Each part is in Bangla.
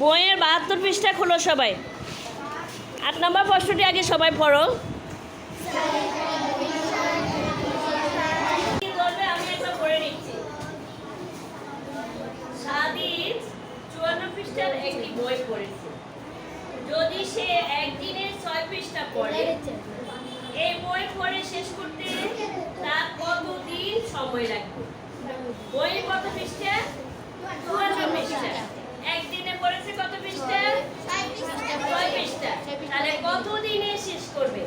বইয়ের বাহাত্তর পৃষ্ঠা খোলো সবাই। আট নম্বর প্রশ্নটি আগে সবাই পড়ো। একটি বই যদি সে একদিনে ছয় পৃষ্ঠা পড়ে, এই বই পড়ে শেষ করতে তার সময় লাগবে? বই কত পৃষ্ঠা? চুয়ান্ন পৃষ্ঠা একদিনে পড়েছে কত পৃষ্ঠা ছয় পৃষ্ঠা তাহলে কত দিনে শেষ করবে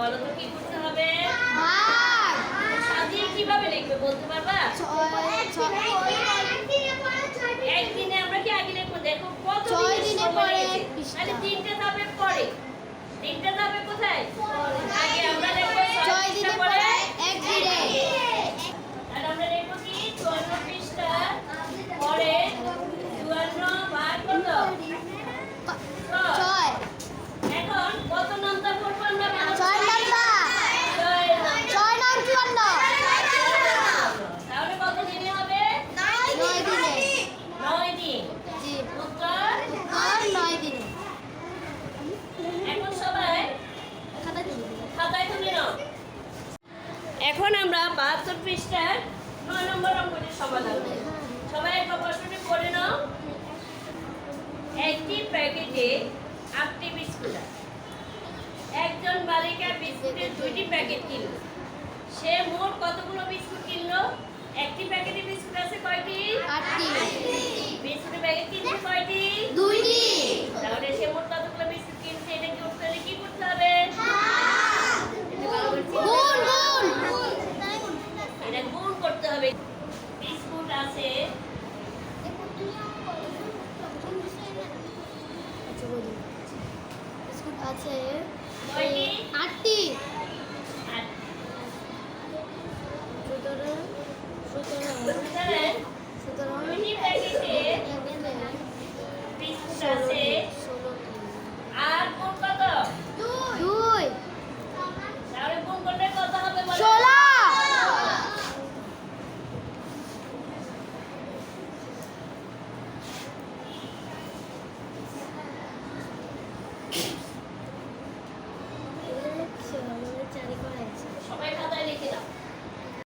বলো তো কি করতে হবে? সাজিয়ে কীভাবে লিখবে বলতে পারবা? একদিনে আমরা কি আগে লিখব? দেখো কত দিনে পরে। তাহলে তিনটে ধাপে পরে। তিনটে ধাপে কোথায়? আগে আমরা লিখব ছয় ছয় পৃষ্ঠা দিনে পরে পরে এক দিনে আর আমরা লিখব কি চুয়ান্ন পৃষ্ঠা পরে চুয়ান্ন ভাগ কত ছয়। ছয় এখন কত নামটা করব আমরা মানুষ? ছয় নাম্বার ছয় নাম্বার। ছয় নাম চুয়ান্ন তাহলে কত দিনে হবে নয় দিনে নয় দিন জি উত্তর আর নয় দিনে এখন সবাই খাতা দিন খাতায় তুলে নাও এখন আমরা বাহাত্তর পৃষ্ঠার নয় নম্বর অঙ্কটির সমাধান। সবাই একটা প্রশ্নটি করে নাও। একটি প্যাকেটে আটটি বিস্কুট একজন বালিকা বিস্কুটের দুইটি প্যাকেট কিনল। সে মোট কতগুলো বিস্কুট কিনলো একটি প্যাকেটে বিস্কুট আছে কয়টি আটটি বিস্কুটের প্যাকেট কিনছে কয়টি দুইটি তাহলে সে মোট কতগুলো বিস্কুট কিনছে এটা কি উঠতে হলে কি করতে হবে এটা ভালো করে চিন্তা গুণ করো। গুণ এটা গুণ করতে হবে বিস্কুট আছে? আছে। আটটি। সুতরাং। সুতরাং। সুতরাং।